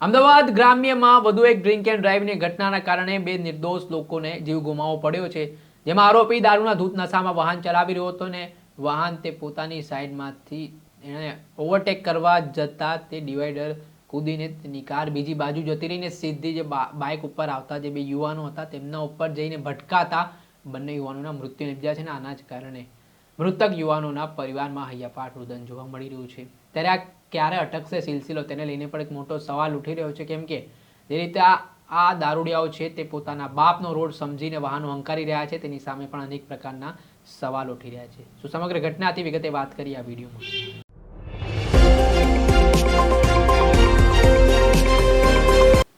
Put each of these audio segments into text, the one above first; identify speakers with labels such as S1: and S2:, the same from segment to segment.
S1: અમદાવાદ ગ્રામ્યમાં વધુ એક drink and ડ્રાઈવની ઘટનાના કારણે બે નિર્દોષ લોકોને જીવ ગુમાવવો પડ્યો છે, જેમાં આરોપી દારૂના ધૂત નશામાં વાહન ચલાવી રહ્યો હતો ને વાહન તે પોતાની સાઈડમાંથી એણે ઓવરટેક કરવા જતા તે ડિવાઈડર કૂદીને તેની કાર બીજી બાજુ જતી રહીને સીધી જે બાઇક ઉપર આવતા જે બે યુવાનો હતા તેમના ઉપર જઈને ભટકાતા બંને યુવાનોના મૃત્યુ નિપજ્યા છે ને આના જ કારણે મૃતક યુવાનોના પરિવારમાં હૈયાપાટ રુદન જોવા મળી રહ્યું છે. ત્યારે આ ક્યારે અટકશે સિલસિલો તેને લઈને પણ એક મોટો સવાલ ઉઠી રહ્યો છે. કેમ કે જે રીતે આ આ દારૂડિયાઓ છે તે પોતાના બાપનો રોડ સમજીને વાહનો હંકારી રહ્યા છે, તેની સામે પણ અનેક પ્રકારના સવાલ ઉઠી રહ્યા છે. શું સમગ્ર ઘટનાથી વિગતે વાત કરી આ વિડીયોમાં.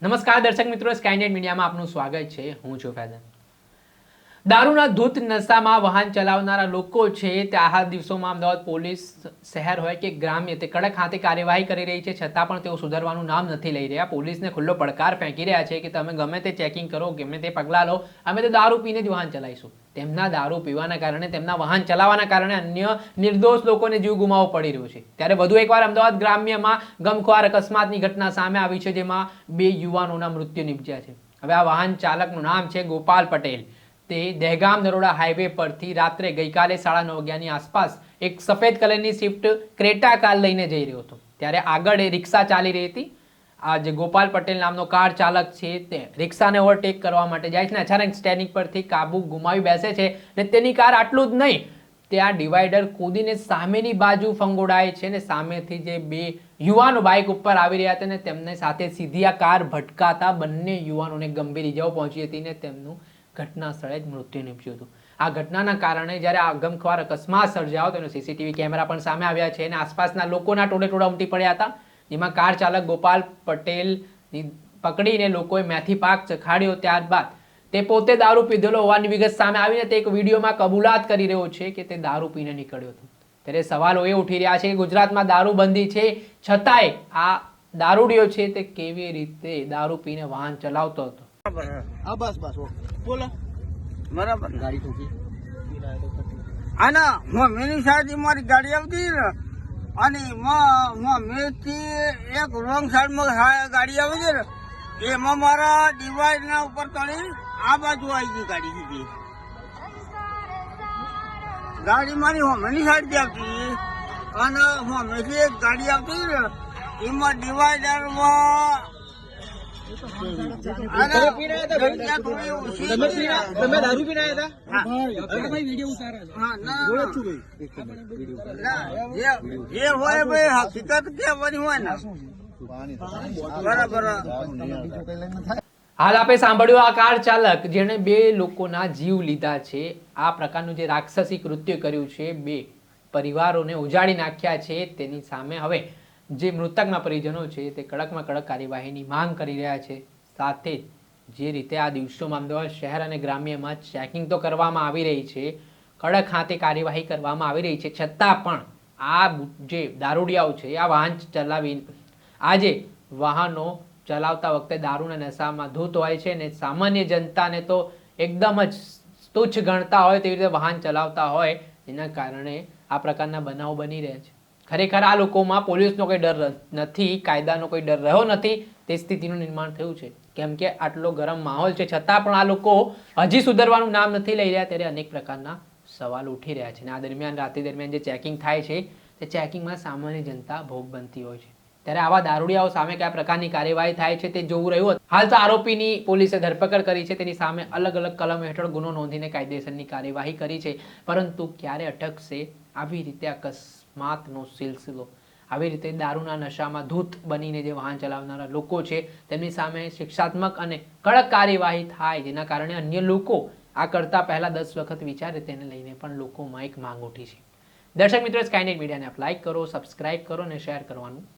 S1: નમસ્કાર દર્શક મિત્રો સ્કાયનેટ મીડિયામાં આપનું સ્વાગત છે. હું છું ફૈઝન. દારૂના ધૂત નશામાં વાહન ચલાવનારા લોકો છે તે આ દિવસોમાં અમદાવાદ પોલીસ શહેર હોય કે ગ્રામ્ય તે કડક હાથે કાર્યવાહી કરી રહી છે, છતાં પણ તેઓ સુધારવાનું નામ નથી લઈ રહ્યા. પોલીસને ખુલ્લો પડકાર ફેંકી રહ્યા છે કે તમે ગમે તે ચેકિંગ કરો, ગમે તે પગલાં લો, અમે તો દારૂ પીને જ વાહન ચલાવીશું. તેમના દારૂ પીવાના કારણે, તેમના વાહન ચલાવવાના કારણે અન્ય નિર્દોષ લોકોને જીવ ગુમાવવો પડી રહ્યો છે. ત્યારે વધુ એકવાર અમદાવાદ ગ્રામ્યમાં ગમખ્વાર અકસ્માતની ઘટના સામે આવી છે, જેમાં બે યુવાનોના મૃત્યુ નિપજ્યા છે. હવે આ વાહન ચાલકનું નામ છે ગોપાલ પટેલ. તે દહેગામ નરોડા હાઈવે પરથી રાત્રે ગઈકાલે સાડા નવ વાગ્યાની આસપાસ એક સફેદ કલરની સ્વિફ્ટ ક્રેટા કાર લઈને જઈ રહ્યો હતો. ત્યારે આગળ એ રિક્ષા ચાલી રહી હતી. આ જે ગોપાલ પટેલ નામનો કાર ચાલક છે તે રિક્ષાને ઓવરટેક કરવા માટે જાય છે ને અચાનક સ્ટેનિંગ પરથી કાબુ ગુમાવી બેસે છે ને તેની કાર આટલું જ નહીં, ત્યાં ડિવાઈડર કૂદીને સામેની બાજુ ફંગોડાય છે ને સામેથી જે બે યુવાનો બાઇક ઉપર આવી રહ્યા હતા ને તેમને સાથે સીધી આ કાર ભટકાતા બંને યુવાનોને ગંભીર ઇજાઓ પહોંચી હતી ને તેમનું ઘટના સ્થળે જ મૃત્યુ નીપજ્યું હતું. આ ઘટનાના કારણે જ્યારે આ ગમખ્વાર અકસ્માત સર્જાયો તેનો સીસીટીવી કેમેરા પણ સામે આવ્યા છે અને આસપાસના લોકોના ટોળે ટોળા ઉમટી પડ્યા હતા, જેમાં કાર ચાલક ગોપાલ પટેલની પકડીને લોકોએ મેથી પાક ચખાડ્યો ત્યારબાદ તે પોતે દારૂ પીધેલો હોવાની વિગત સામે આવીને તે એક વિડીયોમાં કબૂલાત કરી રહ્યો છે કે તે દારૂ પીને નીકળ્યો હતો. ત્યારે સવાલો એ ઉઠી રહ્યા છે કે ગુજરાતમાં દારૂબંધી છે છતાંય આ દારૂડિયો છે તે કેવી રીતે દારૂ પીને વાહન ચલાવતો હતો?
S2: હા. બસ બસ બોલો.
S3: બરાબર.
S2: ગાડી ઠોકી
S3: આના હું સાઈડ મારી ગાડી આવતી ને અને હું મેથી એક રોંગ સાઈડમાં ગાડી આવે છે ને એમાં મારા ડિવાઈડના ઉપર તળી આ બાજુ આવી ગઈ ગાડી સીધી. ગાડી મારી હોમેની સાઈડથી આવતી. અને હોમેથી એક ગાડી આવતી ને એમાં ડિવાઈડરમાં
S2: તમે દારૂ પીના આવ્યા હતા
S3: હોય ભાઈ હકીકત કહેવાની હોય ને બરાબર
S1: હાલ આપે સાંભળ્યું આ કાર ચાલક જેણે બે લોકોના જીવ લીધા છે. આ પ્રકારનું જે રાક્ષસી કૃત્ય કર્યું છે, બે પરિવારોને ઉજાડી નાખ્યા છે, તેની સામે હવે જે મૃતકના પરિજનો છે, તે કડકમાં કડક કાર્યવાહીની માંગ કરી રહ્યા છે. સાથે જ રીતે આ દિવસોમાં અમદાવાદ શહેર અને ગ્રામ્યમાં ચેકિંગ તો કરવામાં આવી રહી છે, કડક હાથે કાર્યવાહી કરવામાં આવી રહી છે. છતાં પણ આ જે દારૂડિયાઓ છે, આ વાહન ચલાવી, આજે વાહનો ચલાવતા વખતે દારૂના નશામાં ધૂત હોય છે ને સામાન્ય જનતાને તો એકદમ જ તુચ્છ ગણતા હોય તેવી રીતે વાહન ચલાવતા હોય, એના કારણે આ પ્રકારના બનાવો બની રહ્યા છે. ખરેખર આ લોકોમાં પોલીસનો કોઈ ડર નથી, કાયદાનો કોઈ ડર રહ્યો નથી, તે સ્થિતિનું નિર્માણ થયું છે. કેમ કે આટલો ગરમ માહોલ છે, છતાં પણ આ લોકો હજી સુધરવાનું નામ નથી લઈ રહ્યા, ત્યારે અનેક પ્રકારના સવાલ ઉઠી રહ્યા છે. અને આ દરમિયાન રાત્રિ દરમિયાન જે ચેકિંગ થાય છે, તે ચેકિંગમાં સામાન્ય જનતા ભોગ બનતી હોય છે. ત્યારે આવા દારૂડિયાઓ સામે કયા પ્રકારની કાર્યવાહી થાય છે તે જોવું રહ્યું. હાલ તો આરોપીની પોલીસે ધરપકડ કરી છે, તેની સામે અલગ અલગ કલમ હેઠળ ગુનો નોંધીને કાયદેસરની કાર્યવાહી કરી છે. પરંતુ ક્યારે અટકશે, આવી રીતે અકસ્માતનો સિલસિલો. આવી રીતે દારૂના નશામાં ધૂત બનીને જે વાહન ચલાવનારા લોકો છે, તેમની સામે શિક્ષાત્મક અને કડક કાર્યવાહી થાય, જેના કારણે અન્ય લોકો આ કરતા પહેલા દસ વખત વિચારે તેને લઈને પણ લોકોમાં એક માંગ ઉઠી છે. દર્શક મિત્રો સ્કાયનેટ મીડિયાને આપ લાઈક કરો સબસ્ક્રાઇબ કરો અને શેર કરવાનું